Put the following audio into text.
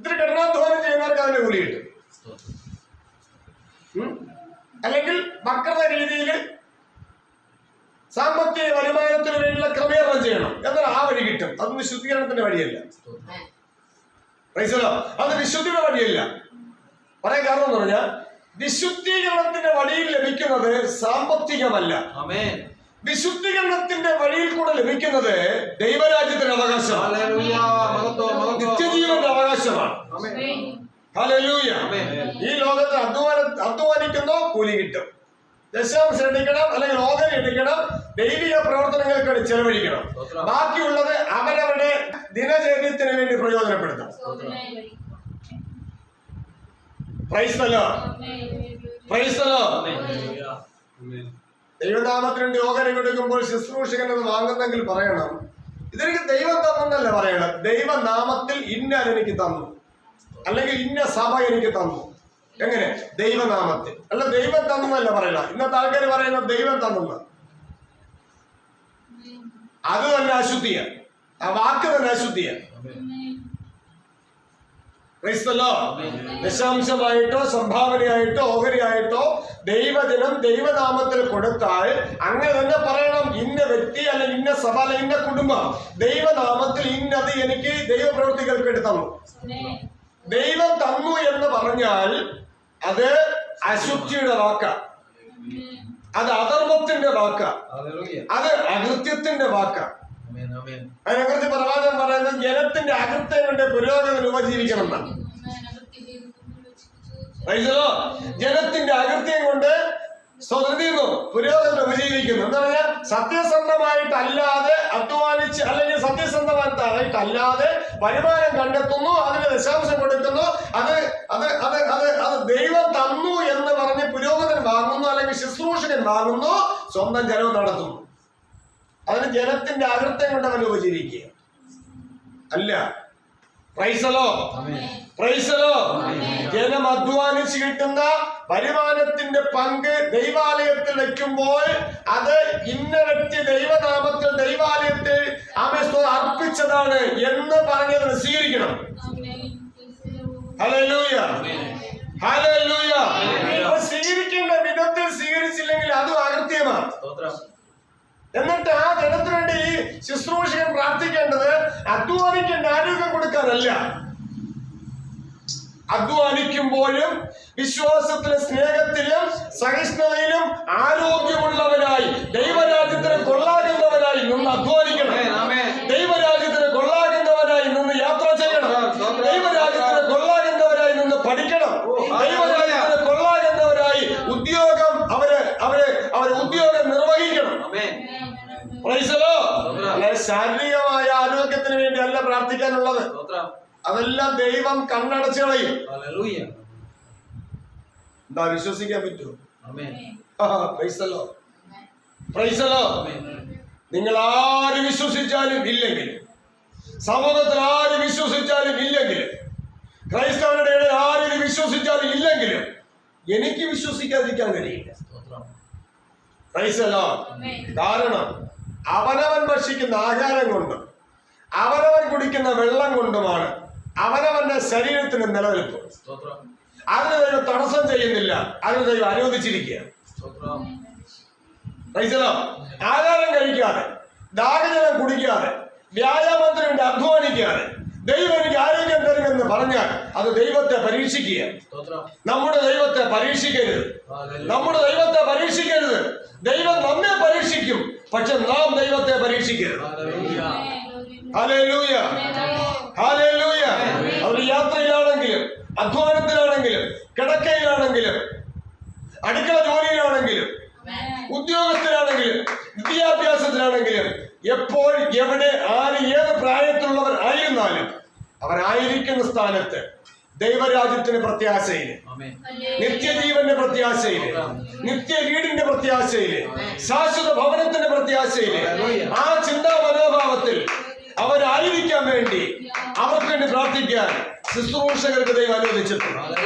ഇത്തിരി കഠിനാധ്വാനം ചെയ്യുന്നവർക്ക് അതിന്റെ കൂലി കിട്ടും അല്ലെങ്കിൽ വക്രത രീതിയിൽ സാമ്പത്തിക വരുമാനത്തിന് വേണ്ടിയുള്ള ക്രമീകരണം ചെയ്യണം. എന്നാൽ ആ വഴി കിട്ടും. അത് വിശുദ്ധീകരണത്തിന്റെ വഴിയല്ല. പൈസലോ അത് വിശുദ്ധിയുടെ വഴിയല്ല. പറയാൻ കാരണം എന്ന് പറഞ്ഞാൽ വിശുദ്ധീകരണത്തിന്റെ വഴിയിൽ ലഭിക്കുന്നത് സാമ്പത്തികമല്ല. വിശുദ്ധീകരണത്തിന്റെ വഴിയിൽ കൂടെ ലഭിക്കുന്നത് ദൈവരാജ്യത്തിന്റെ അവകാശമാണ്. ഹല്ലേലൂയ ആമേൻ ഈ ലോകത്ത് അധ്വാന അധ്വാനിക്കുന്നോ കൂലി കിട്ടും. ദശാംശം എടുക്കണം അല്ലെങ്കിൽ ഓഹരി എടുക്കണം ദൈവിക പ്രവർത്തനങ്ങൾക്ക് വേണ്ടി ചെലവഴിക്കണം ബാക്കിയുള്ളത് അവരവരുടെ ദിനചര്യത്തിന് വേണ്ടി പ്രയോജനപ്പെടുത്തണം പ്രൈസ്തലോ പ്രൈസ്തലോ ഹല്ലേലൂയ ആമേൻ ദൈവനാമത്തിന് വേണ്ടി ഓഹരി കൊടുക്കുമ്പോൾ ശുശ്രൂഷകൻ അത് വാങ്ങുന്നെങ്കിൽ പറയണം. ഇതെനിക്ക് ദൈവം തന്നെന്നല്ല പറയണം? ദൈവനാമത്തിൽ ഇന്ന അതെനിക്ക് തന്നു. അല്ലെങ്കിൽ ഇന്ന സഭ എനിക്ക് തന്നു. എങ്ങനെ? ദൈവനാമത്തിൽ. അല്ല ദൈവം തന്നല്ല പറയുന്നത്. ഇന്നത്തെ ആൾക്കാർ പറയുന്ന ദൈവം തന്നെന്ന് അത് തന്നെ അശുദ്ധിയ. ആ വാക്ക് തന്നെ അശുദ്ധിയ. ദശാംശമായിട്ടോ സംഭാവനയായിട്ടോ ഓഹരിയായിട്ടോ ദൈവദിനം ദൈവനാമത്തിൽ കൊടുത്താൽ അങ്ങനെ തന്നെ പറയണം. ഇന്ന വ്യക്തി അല്ലെങ്കിൽ ഇന്ന സഭ അല്ലെ ഇന്ന കുടുംബം. ദൈവനാമത്തിൽ ഇന്നത് എനിക്ക് ദൈവപ്രവൃത്തികൾക്ക് എടുത്തു തന്നു ദൈവം തന്നു എന്ന് പറഞ്ഞാൽ അത് അശുദ്ധിയുടെ വാക്ക. അത് അധർമ്മത്തിന്റെ വാക്ക. ഹല്ലേലൂയ. അത് അകൃത്യത്തിന്റെ വാക്ക. ആമേൻ ആമേൻ. അതിനെക്കുറിച്ച് പ്രവാചകൻ പറയുന്നത് ജനത്തിന്റെ അകൃത്യം കൊണ്ട് പുരോഗമനം ഉപജീവിക്കണം എന്നാണ് കൊണ്ട് സ്വതന്ത്രിയുന്നു പുരോഗമനം ഉപജീവിക്കുന്നു. എന്താ പറയാ സത്യസന്ധമായിട്ടല്ലാതെ അധ്വാനിച്ച് അല്ലെങ്കിൽ സത്യസന്ധമായിട്ടല്ലാതെ വരുമാനം കണ്ടെത്തുന്നു അതിന് ദശാംശം കൊടുക്കുന്നു അത് അത് അത് അത് അത് ദൈവം തന്നു എന്ന് പറഞ്ഞ് പുരോഗതി വാങ്ങുന്നു അല്ലെങ്കിൽ ശുശ്രൂഷകൻ വാങ്ങുന്നു സ്വന്തം ചെലവ് നടത്തുന്നു. അതിന് ജനത്തിന്റെ അകൃത്യം കൊണ്ട് അവൻ ഉപജീവിക്കുക. അല്ല. പ്രൈസലോ പ്രൈസലോ ജനം അധ്വാനിച്ച് കിട്ടുന്ന വരുമാനത്തിന്റെ പങ്ക് ദൈവാലയത്തിൽ വെക്കുമ്പോൾ അത് ഇന്ന വ്യക്തി ദൈവനാമത്തിൽ ദൈവാലയത്തിൽ ആമേസ്തോ അർപ്പിച്ചതാണ് എന്ന് പറഞ്ഞതിന് സ്വീകരിക്കണം. ഹലോ ലൂയ ഹലോ ലൂയ സ്വീകരിക്കേണ്ട വിധത്തിൽ സ്വീകരിച്ചില്ലെങ്കിൽ അതും അകൃത്യമാണ്. സ്തോത്രം. എന്നിട്ട് ആ ശുശ്രൂഷകൻ പ്രാർത്ഥിക്കേണ്ടത് അധ്വാനിക്കേണ്ട ആരോഗ്യം കൊടുക്കാനല്ല. അധ്വാനിക്കുമ്പോഴും വിശ്വാസത്തിലും സ്നേഹത്തിലും സഹിഷ്ണുതയിലും ആരോഗ്യമുള്ളവരായി ശാരീരികമായ ആരോഗ്യത്തിന് വേണ്ടി അല്ല പ്രാർത്ഥിക്കാനുള്ളത് അതെല്ലാം ദൈവം കണ്ണടച്ചു കളയും. ഹല്ലേലൂയ. എന്താ വിശ്വസിക്കാൻ പറ്റുമോ? ആമേൻ. പ്രൈസലോ. പ്രൈസലോ. നിങ്ങൾ ആര് വിശ്വസിച്ചാലും ഇല്ലെങ്കിലും സമൂഹത്തിൽ ആര് വിശ്വസിച്ചാലും ഇല്ലെങ്കിലും ക്രൈസ്തവരുടെ ഇടയിൽ ആര് ഇത് വിശ്വസിച്ചാലും ഇല്ലെങ്കിലും എനിക്ക് വിശ്വസിക്കാതിരിക്കാൻ കഴിയില്ല. പ്രൈസലോ. കാരണം അവനവൻ ഭക്ഷിക്കുന്ന ആഹാരം കൊണ്ടും അവനവൻ കുടിക്കുന്ന വെള്ളം കൊണ്ടുമാണ് അവനവന്റെ ശരീരത്തിന് നിലനിൽപ്പ്. അതിന് ദൈവം തടസ്സം ചെയ്യുന്നില്ല അതിന് ദൈവം അനുവദിച്ചിരിക്കുക ആഹാരം കഴിക്കാതെ ദാഹജലം കുടിക്കാതെ വ്യായാമത്തിന് വേണ്ടി അധ്വാനിക്കാതെ ദൈവം എനിക്ക് ആരോഗ്യം തരുമെന്ന് പറഞ്ഞാൽ അത് ദൈവത്തെ പരീക്ഷിക്കുക നമ്മുടെ ദൈവത്തെ പരീക്ഷിക്കരുത്. നമ്മുടെ ദൈവത്തെ പരീക്ഷിക്കരുത്. ദൈവം നമ്മെ പരീക്ഷിക്കും. പക്ഷെ നാം ദൈവത്തെ പരീക്ഷിക്കരുത്. ഹല്ലേലൂയ. ഹാലേലൂയ ഹാലേലൂയ അവർ യാത്രയിലാണെങ്കിലും അധ്വാനത്തിലാണെങ്കിലും കിടക്കയിലാണെങ്കിലും അടുക്കള ജോലിയിലാണെങ്കിലും ഉദ്യോഗസ്ഥരാണെങ്കിലും വിദ്യാഭ്യാസത്തിലാണെങ്കിലും എപ്പോൾ എവിടെ ആര് ഏത് പ്രായത്തിലുള്ളവർ ആയിരുന്നാലും അവരായിരിക്കുന്ന സ്ഥാനത്ത് ദൈവരാജ്യത്തിന് പ്രത്യാശയിൽ. നിത്യജീവന്റെ പ്രത്യാശയിൽ. നിത്യ വീടിന്റെ പ്രത്യാശയിൽ. ശാശ്വത ഭവനത്തിന്റെ പ്രത്യാശയിൽ. ആ ചിന്താ മനോഭാവത്തിൽ അവരായിരിക്കാൻ വേണ്ടി അവർക്ക് വേണ്ടി പ്രാർത്ഥിക്കാൻ ശുശ്രൂഷകർക്ക് ദൈവം അനുവദിച്ചിട്ടുണ്ട്.